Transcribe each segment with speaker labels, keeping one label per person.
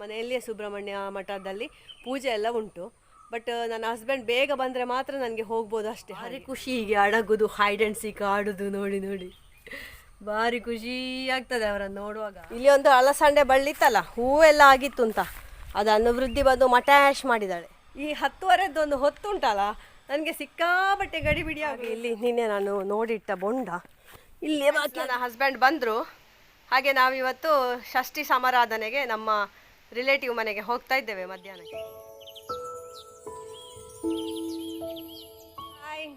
Speaker 1: ಮನೆಯಲ್ಲಿಯೇ ಸುಬ್ರಹ್ಮಣ್ಯ ಮಠದಲ್ಲಿ ಪೂಜೆ ಎಲ್ಲ ಉಂಟು. ಬಟ್ ನನ್ನ ಹಸ್ಬೆಂಡ್ ಬೇಗ ಬಂದರೆ ಮಾತ್ರ ನನಗೆ ಹೋಗ್ಬೋದು ಅಷ್ಟೇ ಭಾರಿ ಖುಷಿ ಹೀಗೆ ಅಡಗುದು ಹೈಡ್ ಆ್ಯಂಡ್ ಸೀಕ್ ಆಡೋದು ನೋಡಿ ನೋಡಿ. ಭಾರಿ ಖುಷಿ ಆಗ್ತದೆ ಅವರನ್ನು ನೋಡುವಾಗ. ಇಲ್ಲಿ ಒಂದು ಅಲಸಂಡೆ ಬಳ್ಳಿತ್ತಲ್ಲ ಹೂವೆಲ್ಲ ಆಗಿತ್ತು ಅಂತ. ಅದನ್ನು ವೃದ್ಧಿ ಬಂದು ಮಟ್ಯಾಶ್ ಮಾಡಿದ್ದಾಳೆ. ಈ ಹತ್ತುವರೆದ್ದು ಒಂದು ಹೊತ್ತುಂಟಲ್ಲ ನನಗೆ ಸಿಕ್ಕಾಬಟ್ಟೆ ಗಡಿಬಿಡಿ ಆಗಿ ಇಲ್ಲಿ ನಿನ್ನೆ ನಾನು ನೋಡಿಟ್ಟ ಬೊಂಡ. ಇಲ್ಲಿ ನನ್ನ ಹಸ್ಬೆಂಡ್ ಬಂದರು. ಹಾಗೆ ನಾವಿವತ್ತು ಷಷ್ಠಿ ಸಮಾರಾಧನೆಗೆ ನಮ್ಮ ರಿಲೇಟಿವ್ ಮನೆಗೆ ಹೋಗ್ತಾ ಇದ್ದೇವೆ ಮಧ್ಯಾಹ್ನಕ್ಕೆ. ಹಾಯ್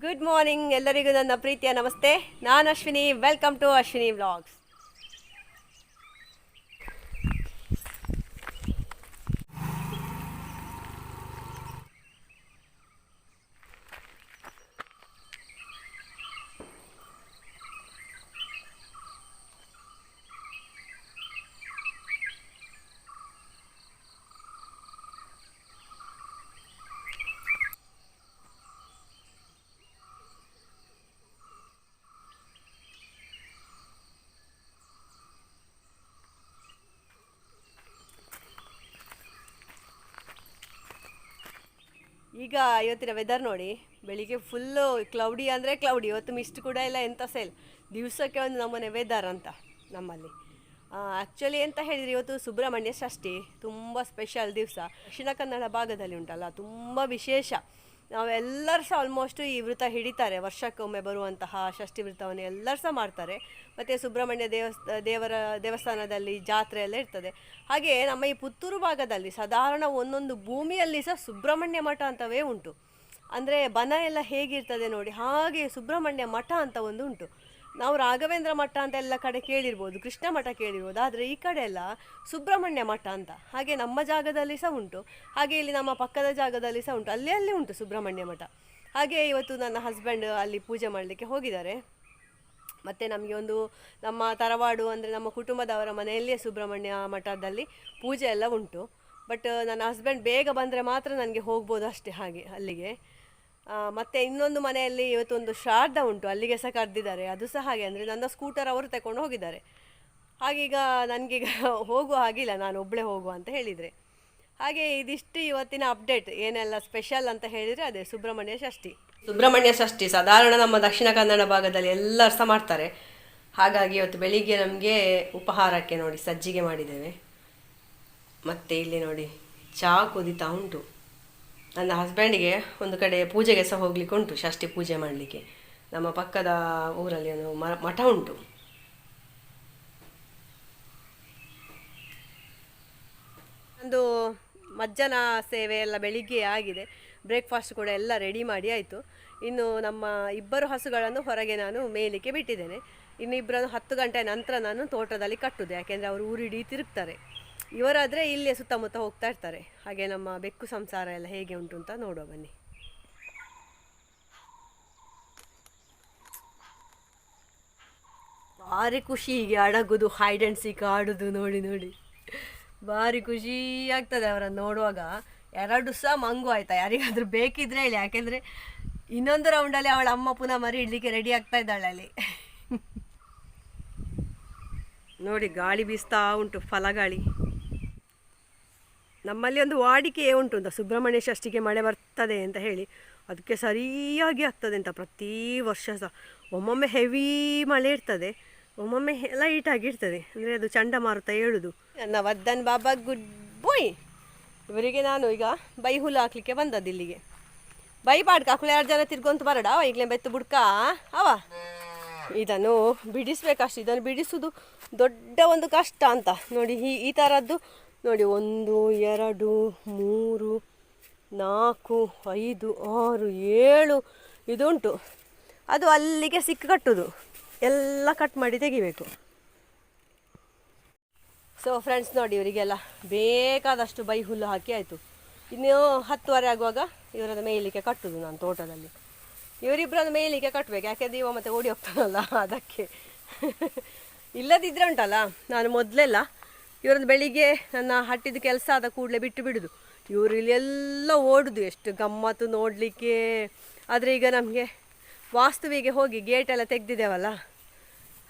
Speaker 1: ಗುಡ್ ಮಾರ್ನಿಂಗ್ ಎಲ್ಲರಿಗೂ ನನ್ನ ಪ್ರೀತಿಯ ನಮಸ್ತೆ. ನಾನು Ashwini. Welcome to Ashwini vlogs ಈಗ ಇವತ್ತಿನ ವೆದರ್ ನೋಡಿ, ಬೆಳಿಗ್ಗೆ ಫುಲ್ಲು ಕ್ಲೌಡಿ ಅಂದರೆ ಕ್ಲೌಡಿ ಇವತ್ತು ಮಿಸ್ಟ್ ಕೂಡ ಇಲ್ಲ, ಎಂತ ಸೇಲ್ ದಿವಸಕ್ಕೆ ಒಂದು ನಮ್ಮನೆ ವೆದರ್ ಅಂತ ನಮ್ಮಲ್ಲಿ. ಆ್ಯಕ್ಚುಲಿ ಎಂತ ಹೇಳಿದರೆ ಇವತ್ತು ಸುಬ್ರಹ್ಮಣ್ಯ ಷಷ್ಠಿ, ತುಂಬ ಸ್ಪೆಷಲ್ ದಿವಸ. ದಕ್ಷಿಣ ಕನ್ನಡ ಭಾಗದಲ್ಲಿ ಉಂಟಲ್ಲ, ತುಂಬ ವಿಶೇಷ. ನಾವೆಲ್ಲರೂ ಸಹ ಆಲ್ಮೋಸ್ಟ್ ಈ ವೃತ ಹಿಡಿತಾರೆ. ವರ್ಷಕ್ಕೊಮ್ಮೆ ಬರುವಂತಹ ಷಷ್ಠಿ ವೃತವನ್ನು ಎಲ್ಲರೂ ಸಹ ಮಾಡ್ತಾರೆ. ಮತ್ತು ಸುಬ್ರಹ್ಮಣ್ಯ ದೇವಸ್ಥ ದೇವರ ದೇವಸ್ಥಾನದಲ್ಲಿ ಜಾತ್ರೆ ಎಲ್ಲ ಇರ್ತದೆ. ಹಾಗೆ ನಮ್ಮ ಈ ಪುತ್ತೂರು ಭಾಗದಲ್ಲಿ ಸಾಧಾರಣ ಒಂದೊಂದು ಭೂಮಿಯಲ್ಲಿ ಸಹ ಸುಬ್ರಹ್ಮಣ್ಯ ಮಠ ಅಂತವೇ ಉಂಟು. ಅಂದರೆ ಬನ ಎಲ್ಲ ಹೇಗಿರ್ತದೆ ನೋಡಿ, ಹಾಗೆ ಸುಬ್ರಹ್ಮಣ್ಯ ಮಠ ಅಂತ ಒಂದು ಉಂಟು. ನಾವು ರಾಘವೇಂದ್ರ ಮಠ ಅಂತ ಎಲ್ಲ ಕಡೆ ಕೇಳಿರ್ಬೋದು, ಕೃಷ್ಣ ಮಠ ಕೇಳಿರ್ಬೋದು, ಆದರೆ ಈ ಕಡೆ ಎಲ್ಲ ಸುಬ್ರಹ್ಮಣ್ಯ ಮಠ ಅಂತ. ಹಾಗೆ ನಮ್ಮ ಜಾಗದಲ್ಲಿ ಸಹ ಉಂಟು. ಹಾಗೆ ಇಲ್ಲಿ ನಮ್ಮ ಪಕ್ಕದ ಜಾಗದಲ್ಲಿ ಸಹ ಉಂಟು. ಅಲ್ಲಿ ಅಲ್ಲಿ ಉಂಟು ಸುಬ್ರಹ್ಮಣ್ಯ ಮಠ. ಹಾಗೆ ಇವತ್ತು ನನ್ನ ಹಸ್ಬೆಂಡ್ ಅಲ್ಲಿ ಪೂಜೆ ಮಾಡಲಿಕ್ಕೆ ಹೋಗಿದ್ದಾರೆ. ಮತ್ತು ನಮಗೆ ಒಂದು ನಮ್ಮ ತರವಾಡು ಅಂದರೆ ನಮ್ಮ ಕುಟುಂಬದವರ ಮನೆಯಲ್ಲಿಯೇ ಸುಬ್ರಹ್ಮಣ್ಯ ಮಠದಲ್ಲಿ ಪೂಜೆ ಎಲ್ಲ ಉಂಟು. ಬಟ್ ನನ್ನ ಹಸ್ಬೆಂಡ್ ಬೇಗ ಬಂದರೆ ಮಾತ್ರ ನನಗೆ ಹೋಗ್ಬೋದು ಅಷ್ಟೇ ಹಾಗೆ ಅಲ್ಲಿಗೆ. ಮತ್ತೆ ಇನ್ನೊಂದು ಮನೆಯಲ್ಲಿ ಇವತ್ತೊಂದು ಶಾರ್ದ ಉಂಟು, ಅಲ್ಲಿಗೆ ಸಹ ಕರೆದಿದ್ದಾರೆ. ಅದು ಸಹ ಹಾಗೆ, ಅಂದರೆ ನನ್ನ ಸ್ಕೂಟರ್ ಅವರು ತಗೊಂಡು ಹೋಗಿದ್ದಾರೆ. ಹಾಗೀಗ ನನಗೀಗ ಹೋಗುವ ಹಾಗಿಲ್ಲ, ನಾನು ಒಬ್ಬಳೇ ಹೋಗುವ ಅಂತ ಹೇಳಿದರೆ. ಹಾಗೆ ಇದಿಷ್ಟು ಇವತ್ತಿನ ಅಪ್ಡೇಟ್ ಏನೆಲ್ಲ ಸ್ಪೆಷಲ್ ಅಂತ ಹೇಳಿದರೆ ಅದೇ, ಸುಬ್ರಹ್ಮಣ್ಯ ಷಷ್ಠಿ. ಸುಬ್ರಹ್ಮಣ್ಯ ಷಷ್ಠಿ, ಸಾಧಾರಣ ನಮ್ಮ ದಕ್ಷಿಣ ಕನ್ನಡ ಭಾಗದಲ್ಲಿ ಎಲ್ಲರೂ ಸಹ ಮಾಡ್ತಾರೆ. ಹಾಗಾಗಿ ಇವತ್ತು ಬೆಳಿಗ್ಗೆ ನಮಗೆ ಉಪಹಾರಕ್ಕೆ ನೋಡಿ, ಸಜ್ಜಿಗೆ ಮಾಡಿದ್ದೇವೆ. ಮತ್ತು ಇಲ್ಲಿ ನೋಡಿ ಚಹಾ ಕುದಿತಾ ಉಂಟು. ನನ್ನ ಹಸ್ಬೆಂಡಿಗೆ ಒಂದು ಕಡೆ ಪೂಜೆಗೆ ಸಹ ಹೋಗ್ಲಿಕ್ಕೆ ಉಂಟು, ಷಷ್ಠಿ ಪೂಜೆ ಮಾಡಲಿಕ್ಕೆ. ನಮ್ಮ ಪಕ್ಕದ ಊರಲ್ಲಿ ಒಂದು ಮಠ ಉಂಟು. ಒಂದು ಮಜ್ಜನ ಸೇವೆ ಎಲ್ಲ ಬೆಳಿಗ್ಗೆ ಆಗಿದೆ. ಬ್ರೇಕ್ಫಾಸ್ಟ್ ಕೂಡ ಎಲ್ಲ ರೆಡಿ ಮಾಡಿ ಆಯಿತು. ಇನ್ನು ನಮ್ಮ ಇಬ್ಬರು ಹಸುಗಳನ್ನು ಹೊರಗೆ ನಾನು ಮೇಲಿಕ್ಕೆ ಬಿಟ್ಟಿದ್ದೇನೆ. ಇನ್ನು ಇಬ್ಬರನ್ನು ಹತ್ತು ಗಂಟೆ ನಂತರ ನಾನು ತೋಟದಲ್ಲಿ ಕಟ್ಟುದು, ಯಾಕೆಂದರೆ ಅವರು ಊರಿಡೀ ತಿರುಗ್ತಾರೆ. ಇವರಾದರೆ ಇಲ್ಲೇ ಸುತ್ತಮುತ್ತ ಹೋಗ್ತಾ ಇರ್ತಾರೆ. ಹಾಗೆ ನಮ್ಮ ಬೆಕ್ಕು ಸಂಸಾರ ಎಲ್ಲ ಹೇಗೆ ಉಂಟು ಅಂತ ನೋಡುವ ಬನ್ನಿ. ಭಾರಿ ಖುಷಿ ಹೀಗೆ ಅಡಗುದು ಹೈಡ್ ಆ್ಯಂಡ್ ಸೀಕ್ ಆಡುದು ನೋಡಿ ನೋಡಿ. ಭಾರಿ ಖುಷಿ ಆಗ್ತದೆ ಅವರನ್ನು ನೋಡುವಾಗ. ಎರಡು ಸಹ ಮಂಗು ಆಯ್ತಾ? ಯಾರಿಗಾದ್ರೂ ಬೇಕಿದ್ರೆ ಹೇಳಿ. ಯಾಕೆಂದ್ರೆ ಇನ್ನೊಂದು ರೌಂಡಲ್ಲಿ ಅವಳ ಅಮ್ಮ ಪುನಃ ಮರಿ ಇಡ್ಲಿಕ್ಕೆ ರೆಡಿ ಆಗ್ತಾ ಇದ್ದಾಳೆ ಅಲ್ಲಿ. ನೋಡಿ, ಗಾಳಿ ಬೀಸ್ತಾ ಉಂಟು, ಫಲಗಾಳಿ. ನಮ್ಮಲ್ಲಿ ಒಂದು ವಾಡಿಕೆ ಉಂಟು ಅಂತ, ಸುಬ್ರಹ್ಮಣ್ಯ ಷಷ್ಠಿಗೆ ಮಳೆ ಬರ್ತದೆ ಅಂತ ಹೇಳಿ. ಅದಕ್ಕೆ ಸರಿಯಾಗಿ ಆಗ್ತದೆ ಅಂತ, ಪ್ರತಿ ವರ್ಷ ಸಹ ಒಮ್ಮೊಮ್ಮೆ ಹೆವಿ ಮಳೆ ಇರ್ತದೆ, ಒಮ್ಮೊಮ್ಮೆ ಲೈಟ್ ಆಗಿರ್ತದೆ ಅಂದರೆ ಅದು ಚಂಡಮಾರುತ ಹೇಳುದು ನನ್ನ ವದ್ದನ್ ಬಾಬಾ ಗುಡ್ ಬಾಯ್ ಇವರಿಗೆ ನಾನು ಈಗ ಬೈ ಹುಲ್ಲು ಹಾಕ್ಲಿಕ್ಕೆ ಬಂದದ್ದು ಇಲ್ಲಿಗೆ. ಬೈ ಪಾಡ್ಕ ಹಾಕಲು ಎರಡು ಜನ ತಿರ್ಗೊಂತ ಬರಡ, ಅವ ಈಗಲೇ ಬೆತ್ತು ಬುಡ್ಕ, ಅವ. ಇದನ್ನು ಬಿಡಿಸ್ಬೇಕಷ್ಟು, ಇದನ್ನು ಬಿಡಿಸುವುದು ದೊಡ್ಡ ಒಂದು ಕಷ್ಟ ಅಂತ. ನೋಡಿ, ಈ ಈ ಥರದ್ದು ನೋಡಿ, ಒಂದು, ಎರಡು, ಮೂರು, ನಾಲ್ಕು, ಐದು, ಆರು, ಏಳು ಇದುಂಟು. ಅದು ಅಲ್ಲಿಗೆ ಸಿಕ್ಕ ಕಟ್ಟೋದು ಎಲ್ಲ ಕಟ್ ಮಾಡಿ ತೆಗಿಬೇಕು. ಸೊ ಫ್ರೆಂಡ್ಸ್ ನೋಡಿ, ಇವರಿಗೆಲ್ಲ ಬೇಕಾದಷ್ಟು ಬೈ ಹುಲ್ಲು ಹಾಕಿ ಆಯಿತು. ಇನ್ನೂ ಹತ್ತುವರೆ ಆಗುವಾಗ ಇವರದ ಮೇಯಲಿಕ್ಕೆ ಕಟ್ಟುದು ನಾನು ತೋಟದಲ್ಲಿ. ಇವರಿಬ್ಬರದ್ದು ಮೇಯಲಿಕ್ಕೆ ಕಟ್ಟಬೇಕು ಯಾಕೆಂದ್ರೆ ಇವ ಮತ್ತೆ ಓಡಿ ಹೋಗ್ತಾನಲ್ಲ, ಅದಕ್ಕೆ. ಇಲ್ಲದಿದ್ರೆ ಉಂಟಲ್ಲ, ನಾನು ಮೊದಲೆಲ್ಲ ಇವರನ್ನು ಬೆಳಿಗ್ಗೆ ನನ್ನ ಹಟ್ಟಿದ ಕೆಲಸ ಆದ ಕೂಡಲೇ ಬಿಟ್ಟು ಬಿಡುದು. ಇವರು ಇಲ್ಲೆಲ್ಲ ಓಡುದು, ಎಷ್ಟು ಗಮ್ಮತ್ತು ನೋಡಲಿಕ್ಕೆ. ಆದರೆ ಈಗ ನಮಗೆ ವಾಸ್ತುವಿಗೆ ಹೋಗಿ ಗೇಟೆಲ್ಲ ತೆಗ್ದಿದ್ದೇವಲ್ಲ,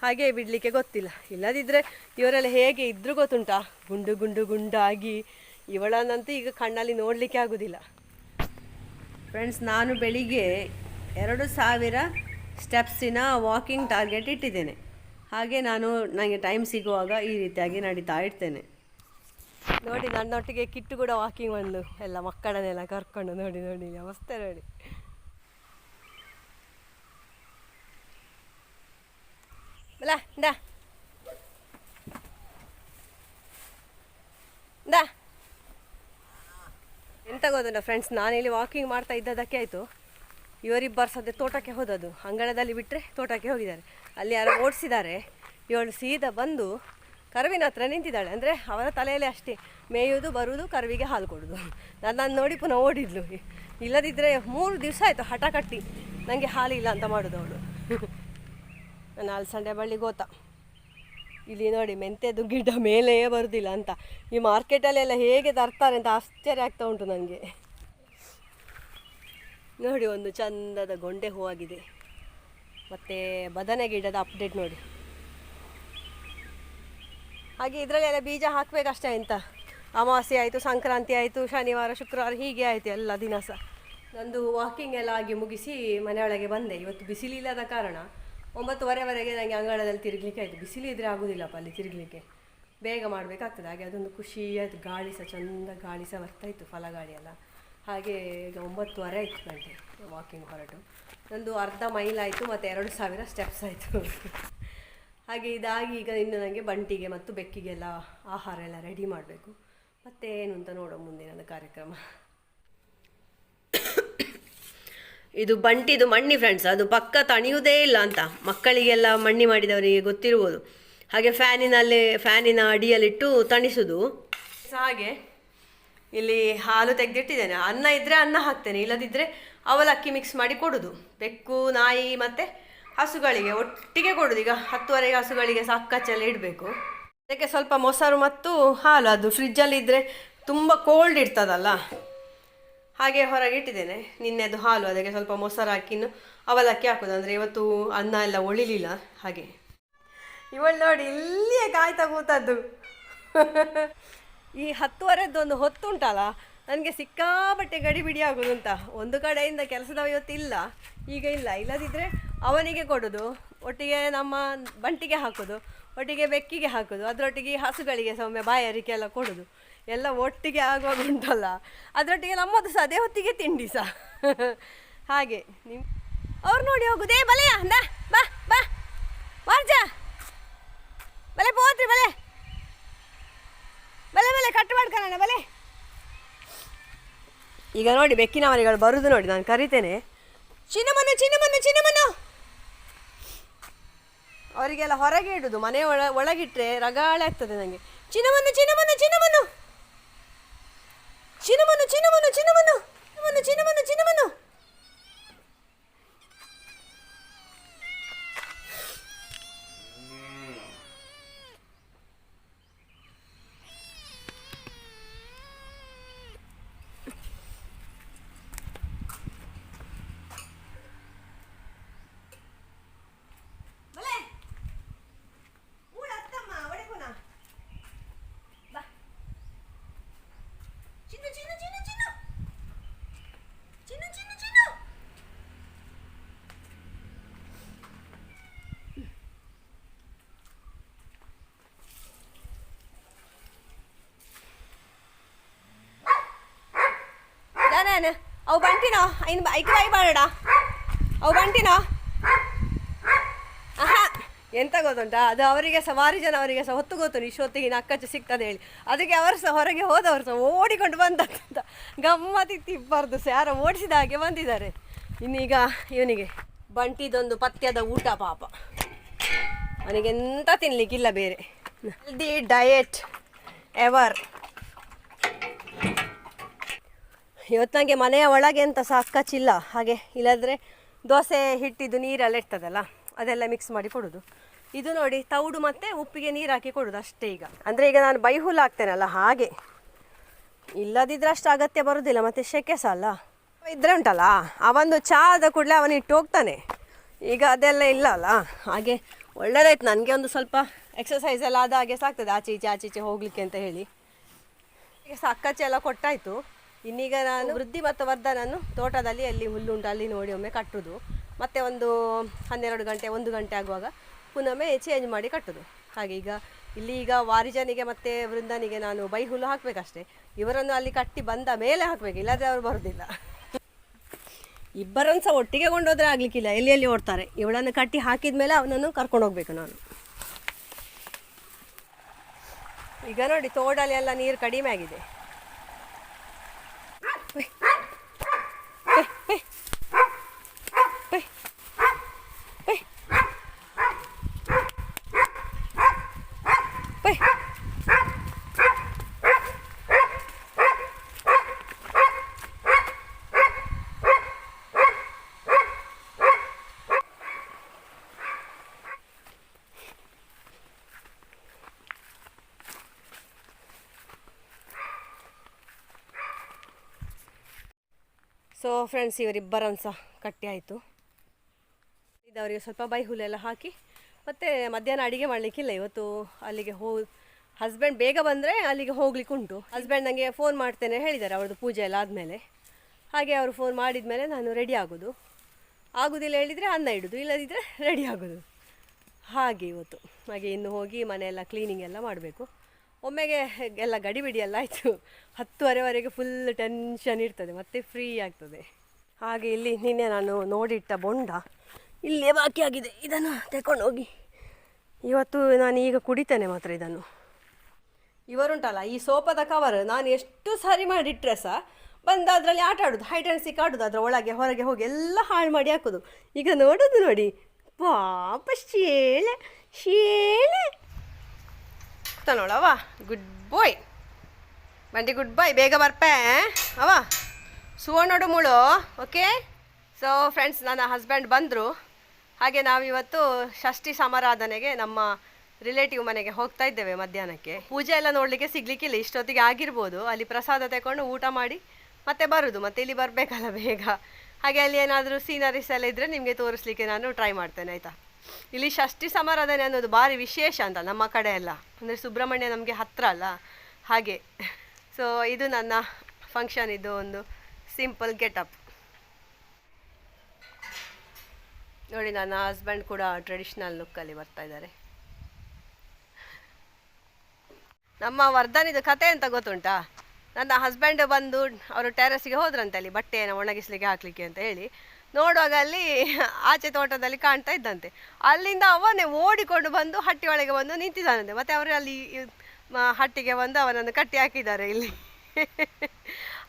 Speaker 1: ಹಾಗೆ ಬಿಡಲಿಕ್ಕೆ ಗೊತ್ತಿಲ್ಲ. ಇಲ್ಲದಿದ್ದರೆ ಇವರೆಲ್ಲ ಹೇಗೆ ಇದ್ರೂ ಗೊತ್ತುಂಟಾ? ಗುಂಡು ಗುಂಡು ಗುಂಡಾಗಿ ಇವಳನ್ನಂತೂ ಈಗ ಕಣ್ಣಲ್ಲಿ ನೋಡಲಿಕ್ಕೆ ಆಗೋದಿಲ್ಲ. ಫ್ರೆಂಡ್ಸ್ ನಾನು ಬೆಳಿಗ್ಗೆ ಎರಡು ಸಾವಿರ ಸ್ಟೆಪ್ಸಿನ ವಾಕಿಂಗ್ ಟಾರ್ಗೆಟ್ ಇಟ್ಟಿದ್ದೇನೆ. ಹಾಗೆ ನಾನು ನನಗೆ ಟೈಮ್ ಸಿಗುವಾಗ ಈ ರೀತಿಯಾಗಿ ನಡೀತಾ ಇರ್ತೇನೆ. ನೋಡಿ, ನನ್ನೊಟ್ಟಿಗೆ ಕಿಟ್ಟು ಕೂಡ ವಾಕಿಂಗ್ ಬಂದು ಎಲ್ಲ ಮಕ್ಕಳನ್ನೆಲ್ಲ ಕರ್ಕೊಂಡು ನೋಡಿ ನೋಡಿ ವ್ಯವಸ್ಥೆ ನೋಡಿ. ಎಂತ ಗೊತ್ತುಂಟ ಫ್ರೆಂಡ್ಸ್ ನಾನಿಲ್ಲಿ ವಾಕಿಂಗ್ ಮಾಡ್ತಾ ಇದ್ದದಕ್ಕೆ ಆಯಿತು. ಇವರಿಬ್ಬರು ಸದ್ಯ ತೋಟಕ್ಕೆ ಹೋದದು ಅಂಗಳದಲ್ಲಿ ಬಿಟ್ಟರೆ ತೋಟಕ್ಕೆ ಹೋಗಿದ್ದಾರೆ. ಅಲ್ಲಿ ಯಾರೋ ಓಡಿಸಿದ್ದಾರೆ. ಇವಳು ಸೀದಾ ಬಂದು ಕರುವಿನ ಹತ್ರ ನಿಂತಿದ್ದಾಳೆ. ಅಂದರೆ ಅವರ ತಲೆಯಲ್ಲಿ ಅಷ್ಟೇ. ಮೇಯುವುದು, ಬರುವುದು, ಕರುವಿಗೆ ಹಾಲು ಕೊಡೋದು ನಾನು ನೋಡಿ ಪುನಃ ಓಡಿದ್ಲು. ಇಲ್ಲದಿದ್ದರೆ ಮೂರು ದಿವಸ ಆಯಿತು ಹಠ ಕಟ್ಟಿ. ನನಗೆ ಹಾಲಿಲ್ಲ ಅಂತ ಮಾಡೋದು ಅವಳು. ನಾನು ಅಲ್ಸಂಡೆ ಬಳ್ಳಿ ಗೋತ ಇಲ್ಲಿ ನೋಡಿ ಮೆಂತ್ಯದು ಗಿಡ ಮೇಲೆಯೇ ಬರುವುದಿಲ್ಲ ಅಂತ. ಈ ಮಾರ್ಕೆಟಲ್ಲೆಲ್ಲ ಹೇಗೆ ತರ್ತಾರೆ ಅಂತ ಆಶ್ಚರ್ಯ ಆಗ್ತಾ ಉಂಟು ನನಗೆ ನೋಡಿ, ಒಂದು ಚಂದದ ಗೊಂಡೆ ಹೂವಾಗಿದೆ. ಮತ್ತು ಬದನೆ ಗಿಡದ ಅಪ್ಡೇಟ್ ನೋಡಿ. ಹಾಗೆ ಇದರಲ್ಲೆಲ್ಲ ಬೀಜ ಹಾಕಬೇಕಷ್ಟೇ ಅಂತ ಅಮಾವಾಸ್ಯೆ ಆಯಿತು, ಸಂಕ್ರಾಂತಿ ಆಯಿತು, ಶನಿವಾರ, ಶುಕ್ರವಾರ, ಹೀಗೆ ಆಯಿತು ಎಲ್ಲ ದಿನ ಸಹ ನಂದು ವಾಕಿಂಗ್ ಎಲ್ಲ ಆಗಿ ಮುಗಿಸಿ ಮನೆಯೊಳಗೆ ಬಂದೆ. ಇವತ್ತು ಬಿಸಿಲಿಲ್ಲದ ಕಾರಣ ಒಂಬತ್ತುವರೆವರೆಗೆ ನನಗೆ ಅಂಗಳದಲ್ಲಿ ತಿರುಗಲಿಕ್ಕೆ ಆಯಿತು. ಬಿಸಿಲಿದ್ರೆ ಆಗೋದಿಲ್ಲಪ್ಪ ಅಲ್ಲಿ ತಿರುಗಲಿಕ್ಕೆ. ಬೇಗ ಮಾಡಬೇಕಾಗ್ತದೆ. ಹಾಗೆ ಅದೊಂದು ಖುಷಿ ಗಾಳಿ ಸಹ ಚಂದ ಗಾಳಿ ಸಹ ಬರ್ತಾಯಿತ್ತು ಫಲ ಗಾಳಿ ಎಲ್ಲ. ಹಾಗೆ ಈಗ ಒಂಬತ್ತುವರೆ ಆಯಿತು ಗಂಟೆ ವಾಕಿಂಗ್ ಹೊರಟು. ನಂದು ಅರ್ಧ ಮೈಲ್ ಆಯಿತು ಮತ್ತು ಎರಡು ಸಾವಿರ ಸ್ಟೆಪ್ಸ್ ಆಯಿತು. ಹಾಗೆ ಇದಾಗಿ ಈಗ ಇನ್ನು ನನಗೆ ಬಂಟಿಗೆ ಮತ್ತು ಬೆಕ್ಕಿಗೆಲ್ಲ ಆಹಾರ ಎಲ್ಲ ರೆಡಿ ಮಾಡಬೇಕು. ಮತ್ತೆ ಏನು ಅಂತ ನೋಡೋ ಮುಂದಿನದು ಕಾರ್ಯಕ್ರಮ. ಇದು ಬಂಟಿದು ಮಣ್ಣಿ ಫ್ರೆಂಡ್ಸ್ ಅದು ಪಕ್ಕ ತಣಿಯುವುದೇ ಇಲ್ಲ ಅಂತ. ಮಕ್ಕಳಿಗೆಲ್ಲ ಮಣ್ಣಿ ಮಾಡಿದವರಿಗೆ ಗೊತ್ತಿರ್ಬೋದು. ಹಾಗೆ ಫ್ಯಾನಿನಲ್ಲಿ ಫ್ಯಾನಿನ ಅಡಿಯಲ್ಲಿಟ್ಟು ತಣಿಸುದು. ಹಾಗೆ ಇಲ್ಲಿ ಹಾಲು ತೆಗೆದಿಟ್ಟಿದ್ದೇನೆ. ಅನ್ನ ಇದ್ದರೆ ಅನ್ನ ಹಾಕ್ತೇನೆ ಇಲ್ಲದಿದ್ದರೆ ಅವಲಕ್ಕಿ ಮಿಕ್ಸ್ ಮಾಡಿ ಕೊಡೋದು. ಬೆಕ್ಕು, ನಾಯಿ ಮತ್ತು ಹಸುಗಳಿಗೆ, ಒಟ್ಟಿಗೆ ಕೊಡೋದು. ಈಗ ಹತ್ತುವರೆಗೆ ಹಸುಗಳಿಗೆ ಸಾಕಚ್ಚೆಲ್ಲ ಇಡಬೇಕು. ಅದಕ್ಕೆ ಸ್ವಲ್ಪ ಮೊಸರು ಮತ್ತು ಹಾಲು, ಅದು ಫ್ರಿಜ್ಜಲ್ಲಿ ಇದ್ದರೆ ತುಂಬ ಕೋಲ್ಡ್ ಇರ್ತದಲ್ಲ? ಹಾಗೆ ಹೊರಗೆ ಇಟ್ಟಿದ್ದೇನೆ. ನಿನ್ನೆದು ಹಾಲು, ಅದಕ್ಕೆ ಸ್ವಲ್ಪ ಮೊಸರು ಹಾಕಿನ್ನು ಅವಲಕ್ಕಿ ಹಾಕೋದು. ಅಂದರೆ ಇವತ್ತು ಅನ್ನ ಎಲ್ಲ ಒಳಿಲಿಲ್ಲ, ಹಾಗೆ. ಇವಳು ನೋಡಿ, ಇಲ್ಲಿಯೇ ಕಾಯ್ತಾ ಕೂತದ್ದು. ಈ ಹತ್ತುವರೆದ್ದೊಂದು ಹೊತ್ತುಂಟಲ್ಲ, ನನಗೆ ಸಿಕ್ಕಾಬಟ್ಟೆ ಗಡಿಬಿಡಿ ಆಗೋದು ಅಂತ ಒಂದು ಕಡೆಯಿಂದ ಕೆಲಸದವ ಇವತ್ತಿಲ್ಲ, ಈಗ ಇಲ್ಲ. ಇಲ್ಲದಿದ್ದರೆ ಅವನಿಗೆ ಕೊಡೋದು, ಒಟ್ಟಿಗೆ ನಮ್ಮ ಬಂಟಿಗೆ ಹಾಕೋದು, ಒಟ್ಟಿಗೆ ಬೆಕ್ಕಿಗೆ ಹಾಕೋದು, ಅದರೊಟ್ಟಿಗೆ ಹಸುಗಳಿಗೆ ಸೌಮ್ಯ ಬಾಯಾರಿಕೆ ಎಲ್ಲ ಕೊಡೋದು. ಎಲ್ಲ ಒಟ್ಟಿಗೆ ಆಗುವಾಗ ಉಂಟಲ್ಲ ಅದರೊಟ್ಟಿಗೆ ನಮ್ಮದು ಸಹ, ಅದೇ ಹೊತ್ತಿಗೆ ತಿಂಡಿ ಸಹ. ಹಾಗೆ, ನಿಮ್ ಅವ್ರು ನೋಡಿ ಹೋಗುದೇ ಬಲೆಯ ಬಾ ಬಾ ಬಾ. ಮಾರ್ಜ. ಬಲೆ, ಪೋತ್ರಿ, ಬಲೆ. ಬಲೆ ಬಲೆ ಕಟ್ ಮಾಡ್ಕೊಳ್ಳೋಣ ಬಲೆ. ಈಗ ನೋಡಿ ಬೆಕ್ಕಿನ ಮರಿಗಳು ಬರುದು ನೋಡಿ, ನಾನು ಕರಿತೇನೆ. ಚಿನ್ನಮನ ಚಿನ್ನಮನ್ನು ಚಿನ್ನಮನ್ನು. ಅವರಿಗೆಲ್ಲ ಹೊರಗೆ ಇಡುದು, ಮನೆ ಒಳ, ಒಳಗಿಟ್ರೆ ರಗಾಳೆ ಆಗ್ತದೆ ನನಗೆ ಚಿನ್ನಮನ್ನು ಚಿನ್ನಮನ್ನು ಚಿನ್ನಮನ್ನು. ಚಿನ್ನಮನ್ನು ಚಿನ್ನಮನ್ನು ಚಿನ್ನಮನ್ನು ಚಿನ್ನಮನ್ನು ಚಿನ್ನಮನ್ನು ಚಿನ್ನಮನ್ನು. ನಾನು ಅವು ಬಂಟಿನೋ? ಇನ್ನು ಐಕ್ ಬಾಯಿ ಬಾರಡ ಅವು ಬಂಟಿನೋ? ಆಹಾ ಎಂತ ಗೊತ್ತುಂಟಾ ಅದು ಅವರಿಗೆ ಸವಾರಿ ಜನ ಅವರಿಗೆ ಸಹ ಹೊತ್ತು ಗೊತ್ತು ಇಷ್ಟೊತ್ತಿಗೆ ಇನ್ನು ಅಕ್ಕಚ್ಚು ಸಿಗ್ತದೆ ಹೇಳಿ. ಅದಕ್ಕೆ ಅವರು ಸಹ ಹೊರಗೆ ಹೋದವರು ಸಹ ಓಡಿಕೊಂಡು ಬಂದಂತ ಗಮ್ಮತ್ತಿತ್ತು ಇಬ್ಬರದು ಸಹ. ಓಡಿಸಿದ ಹಾಗೆ ಬಂದಿದ್ದಾರೆ. ಇನ್ನೀಗ ಇವನಿಗೆ ಬಂಟಿದೊಂದು ಪಥ್ಯದ ಊಟ ಪಾಪ. ಅವನಿಗೆ ಎಂತ ತಿನ್ಲಿಕ್ಕಿಲ್ಲ ಬೇರೆ. ಹೆಲ್ದಿ ಡಯೆಟ್ ಎವರ್ ಇವತ್ತು ನನಗೆ ಮನೆಯ ಒಳಗೆ ಅಂತ ಸಹ ಹಾಗೆ ಇಲ್ಲದ್ರೆ ದೋಸೆ ಹಿಟ್ಟಿದ್ದು ನೀರೆಲ್ಲ ಇರ್ತದಲ್ಲ, ಅದೆಲ್ಲ ಮಿಕ್ಸ್ ಮಾಡಿ ಕೊಡೋದು. ಇದು ನೋಡಿ, ತೌಡು ಮತ್ತು ಉಪ್ಪಿಗೆ ನೀರು ಹಾಕಿ ಕೊಡೋದು ಅಷ್ಟೇ ಈಗ. ಅಂದರೆ ಈಗ ನಾನು ಬೈಹುಲ್ ಹಾಕ್ತೇನಲ್ಲ ಹಾಗೆ. ಇಲ್ಲದಿದ್ರೆ ಅಷ್ಟು ಅಗತ್ಯ ಬರೋದಿಲ್ಲ, ಮತ್ತು ಶೆಕೆ ಸಹ ಅಲ್ಲ. ಇದ್ರೆ ಉಂಟಲ್ಲ ಅವನು ಚಹಾ ಆದ ಕೂಡಲೇ ಅವನು ಇಟ್ಟು ಹೋಗ್ತಾನೆ. ಈಗ ಅದೆಲ್ಲ ಇಲ್ಲ ಅಲ್ಲ. ಹಾಗೆ ಒಳ್ಳೆಯದಾಯ್ತು ನನಗೆ ಒಂದು ಸ್ವಲ್ಪ ಎಕ್ಸಸೈಸ್ ಎಲ್ಲ ಆದ ಹಾಗೆ ಸಾಕ್ತದೆ ಆಚೆ ಈಚೆ ಆಚೆ ಈಚೆ ಹೋಗ್ಲಿಕ್ಕೆ ಅಂತ ಹೇಳಿ. ಈಗ ಸ ಅಕ್ಕಚ್ಚೆ ಎಲ್ಲ ಕೊಟ್ಟಾಯ್ತು. ಇನ್ನೀಗ ನಾನು ವೃದ್ಧಿ ಮತ್ತು ವರ್ಧನನ್ನು ತೋಟದಲ್ಲಿ ಅಲ್ಲಿ ಹುಲ್ಲುಂಟು ಅಲ್ಲಿ ನೋಡಿ ಒಮ್ಮೆ ಕಟ್ಟುದು. ಮತ್ತೆ ಒಂದು ಹನ್ನೆರಡು ಗಂಟೆ, ಒಂದು ಗಂಟೆ ಆಗುವಾಗ ಪುನೊಮ್ಮೆ ಚೇಂಜ್ ಮಾಡಿ ಕಟ್ಟುದು. ಹಾಗೆ ಈಗ ಇಲ್ಲಿ ಈಗ ವಾರಿಜನಿಗೆ ಮತ್ತೆ ವೃಂದನಿಗೆ ನಾನು ಬೈ ಹುಲ್ಲು ಹಾಕಬೇಕಷ್ಟೇ. ಇವರನ್ನು ಅಲ್ಲಿ ಕಟ್ಟಿ ಬಂದ ಮೇಲೆ ಹಾಕಬೇಕು, ಇಲ್ಲದ್ರೆ ಅವರು ಬರೋದಿಲ್ಲ. ಇಬ್ಬರನ್ನು ಸಹ ಒಟ್ಟಿಗೆ ಕೊಂಡೋದ್ರೆ ಆಗ್ಲಿಕ್ಕಿಲ್ಲ, ಎಲ್ಲಿ ಎಲ್ಲಿ ಓಡ್ತಾರೆ. ಇವಳನ್ನು ಕಟ್ಟಿ ಹಾಕಿದ ಮೇಲೆ ಅವನನ್ನು ಕರ್ಕೊಂಡು ಹೋಗ್ಬೇಕು ನಾನು. ಈಗ ನೋಡಿ ತೋಡಲ್ಲಿ ಎಲ್ಲ ನೀರು ಕಡಿಮೆ ಆಗಿದೆ. ಹೊಯ್. ಹೊಯ್, ಹೊಯ್. ಹೊಯ್. ಹೊಯ್. ಹೊಯ್. ಫ್ರೆಂಡ್ಸ್ ಇವರಿಬ್ಬರನ್ನು ಸಹ ಕಟ್ಟಿ ಆಯಿತು. ಇದು ಅವರಿಗೆ ಸ್ವಲ್ಪ ಬೈ ಹುಲ್ಲೆಲ್ಲ ಹಾಕಿ, ಮತ್ತು ಮಧ್ಯಾಹ್ನ ಅಡುಗೆ ಮಾಡಲಿಕ್ಕಿಲ್ಲ. ಇವತ್ತು ಅಲ್ಲಿಗೆ ಹೋ ಹಸ್ಬೆಂಡ್ ಬೇಗ ಬಂದರೆ ಅಲ್ಲಿಗೆ ಹೋಗ್ಲಿಕ್ಕೆ ಉಂಟು. ಹಸ್ಬೆಂಡ್ ನನಗೆ ಫೋನ್ ಮಾಡ್ತೇನೆ ಹೇಳಿದ್ದಾರೆ ಅವ್ರದ್ದು ಪೂಜೆ ಎಲ್ಲ ಆದಮೇಲೆ. ಹಾಗೆ ಅವರು ಫೋನ್ ಮಾಡಿದ ಮೇಲೆ ನಾನು ರೆಡಿ ಆಗೋದು. ಆಗೋದಿಲ್ಲ ಹೇಳಿದರೆ ಅನ್ನ ಇಡೋದು ಇಲ್ಲದಿದ್ದರೆ ರೆಡಿ ಆಗೋದು. ಹಾಗೆ ಇವತ್ತು. ಹಾಗೆ ಇನ್ನು ಹೋಗಿ ಮನೆಯೆಲ್ಲ ಕ್ಲೀನಿಂಗ್ ಎಲ್ಲ ಮಾಡಬೇಕು. ಒಮ್ಮೆಗೆ ಎಲ್ಲ ಗಡಿಬಿಡಿ ಎಲ್ಲ ಆಯಿತು. ಹತ್ತುವರೆವರೆಗೆ ಫುಲ್ ಟೆನ್ಷನ್ ಇರ್ತದೆ, ಮತ್ತೆ ಫ್ರೀ ಆಗ್ತದೆ. ಹಾಗೆ ಇಲ್ಲಿ ನಿನ್ನೆ ನಾನು ನೋಡಿಟ್ಟ ಬೊಂಡ ಇಲ್ಲೇ ಬಾಕಿ ಆಗಿದೆ. ಇದನ್ನು ತಗೊಂಡು ಹೋಗಿ ಇವತ್ತು ನಾನು ಈಗ ಕುಡಿತೇನೆ ಮಾತ್ರ ಇದನ್ನು. ಇವರುಂಟಲ್ಲ, ಈ ಸೋಪದ ಕವರ್ ನಾನು ಎಷ್ಟು ಸಾರಿ ಮಾಡಿಟ್ಟರೆ ಸಹ ಬಂದು ಅದರಲ್ಲಿ ಆಟ ಆಡೋದು ಹೈಟ್ ಆ್ಯಂಡ್ ಸಿಕ್ ಆಡೋದು, ಅದರ ಒಳಗೆ, ಹೊರಗೆ ಹೋಗಿ ಎಲ್ಲ ಹಾಳು ಮಾಡಿ ಹಾಕೋದು. ಈಗ ನೋಡೋದು ನೋಡಿ, ಪಾಪ ಶೇಳೆ ಶೇಳೆ. ನೋಡವ ಗುಡ್ ಬಾಯ್ ಬಂಡಿ ಗುಡ್ ಬಾಯ್ ಬೇಗ ಬರ್ಪೆ ಅವ ಸುವರ್ಣೋಡು ಮುಳು ಓಕೆ ಸೊ ಫ್ರೆಂಡ್ಸ್ ನನ್ನ ಹಸ್ಬೆಂಡ್ ಬಂದರು. ಹಾಗೆ ನಾವಿವತ್ತು ಷಷ್ಠಿ ಸಮಾರಾಧನೆಗೆ ನಮ್ಮ ರಿಲೇಟಿವ್ ಮನೆಗೆ ಹೋಗ್ತಾ ಇದ್ದೇವೆ ಮಧ್ಯಾಹ್ನಕ್ಕೆ. ಪೂಜೆ ಎಲ್ಲ ನೋಡಲಿಕ್ಕೆ ಸಿಗ್ಲಿಕ್ಕಿಲ್ಲ, ಇಷ್ಟೊತ್ತಿಗೆ ಆಗಿರ್ಬೋದು. ಅಲ್ಲಿ ಪ್ರಸಾದ ತಗೊಂಡು ಊಟ ಮಾಡಿ ಮತ್ತೆ ಬರೋದು, ಮತ್ತೆ ಇಲ್ಲಿ ಬರಬೇಕಲ್ಲ ಬೇಗ. ಹಾಗೆ ಅಲ್ಲಿ ಏನಾದರೂ ಸೀನರೀಸ್ ಎಲ್ಲ ಇದ್ದರೆ ನಿಮಗೆ ತೋರಿಸ್ಲಿಕ್ಕೆ ನಾನು ಟ್ರೈ ಮಾಡ್ತೇನೆ, ಆಯಿತಾ? ಇಲ್ಲಿ ಷಷ್ಠಿ ಸಮಾರಾಧನೆ ಅನ್ನೋದು ಭಾರಿ ವಿಶೇಷ ಅಂತ ನಮ್ಮ ಕಡೆ ಎಲ್ಲ. ಅಂದರೆ ಸುಬ್ರಹ್ಮಣ್ಯ ನಮಗೆ ಹತ್ರ ಅಲ್ಲ, ಹಾಗೆ. ಸೊ ಇದು ನನ್ನ ಫಂಕ್ಷನ್ ಇದು ಒಂದು ಸಿಂಪಲ್ ಗೆಟಪ್ ನೋಡಿ, ನನ್ನ ಹಸ್ಬೆಂಡ್ ಕೂಡ ಟ್ರೆಡಿಷ್ನಲ್ ಲುಕ್ಕಲ್ಲಿ ಬರ್ತಾ ಇದ್ದಾರೆ. ನಮ್ಮ ವರ್ಧನಿದು ಕತೆ ಅಂತ ಗೊತ್ತುಂಟಾ? ನನ್ನ ಹಸ್ಬೆಂಡ್ ಬಂದು ಅವರು ಟೆರೆಸ್ಗೆ ಹೋದ್ರಂತೆ ಅಲ್ಲಿ, ಬಟ್ಟೆಯನ್ನು ಒಣಗಿಸ್ಲಿಕ್ಕೆ ಹಾಕ್ಲಿಕ್ಕೆ ಅಂತ ಹೇಳಿ. ನೋಡುವಾಗ ಅಲ್ಲಿ ಆಚೆ ತೋಟದಲ್ಲಿ ಕಾಣ್ತಾ ಇದ್ದಂತೆ. ಅಲ್ಲಿಂದ ಅವನೇ ಓಡಿಕೊಂಡು ಬಂದು ಹಟ್ಟಿ ಒಳಗೆ ಬಂದು ನಿಂತಿದ್ದಾನಂತೆ. ಮತ್ತೆ ಅವರು ಅಲ್ಲಿ ಹಟ್ಟಿಗೆ ಬಂದು ಅವನನ್ನು ಕಟ್ಟಿ ಹಾಕಿದ್ದಾರೆ ಇಲ್ಲಿ.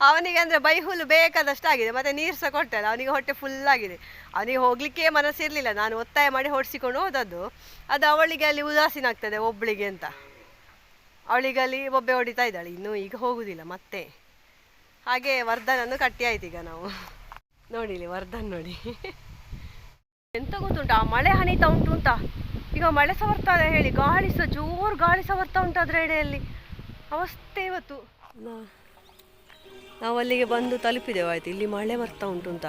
Speaker 1: ಅವನಿಗೆ ಅಂದರೆ ಬೈಹುಲ್ಲು ಬೇಕಾದಷ್ಟು ಆಗಿದೆ ಮತ್ತೆ ನೀರು ಸಹ ಅವನಿಗೆ ಹೊಟ್ಟೆ ಫುಲ್ ಆಗಿದೆ. ಅವನಿಗೆ ಹೋಗ್ಲಿಕ್ಕೆ ಮನಸ್ಸಿರಲಿಲ್ಲ. ನಾನು ಒತ್ತಾಯ ಮಾಡಿ ಹೊಡಿಸಿಕೊಂಡು ಹೋದದ್ದು. ಅದು ಅವಳಿಗೆ ಅಲ್ಲಿ ಉದಾಸೀನ ಆಗ್ತದೆ ಒಬ್ಬಳಿಗೆ ಅಂತ. ಅವಳಿಗೆ ಒಬ್ಬೆ ಹೊಡಿತಾ ಇದ್ದಾಳೆ. ಇನ್ನು ಈಗ ಹೋಗುದಿಲ್ಲ, ಮತ್ತೆ. ಹಾಗೆ ವರ್ಧನನ್ನು ಕಟ್ಟಿ ಆಯ್ತು ಈಗ ನಾವು. ನೋಡಿಲಿ, ವರ್ಧನ್ ನೋಡಿ. ಎಂತ ಗೊತ್ತುಂಟಾ? ಮಳೆ ಹನಿತಾ ಉಂಟು ಅಂತ. ಈಗ ಮಳೆ ಸಹ ಇದೆ ಹೇಳಿ. ಗಾಳಿ ಸಹ ಜೋರು ಗಾಳಿ ಸಹ ಉಂಟು ಅದ್ರ ಎಡೆಯಲ್ಲಿ. ಅವಸ್ಥೆ ಇವತ್ತು. ನಾವು ಅಲ್ಲಿಗೆ ಬಂದು ತಲುಪಿದೆವು, ಆಯ್ತು. ಇಲ್ಲಿ ಮಳೆ ಬರ್ತಾ ಉಂಟು ಅಂತ.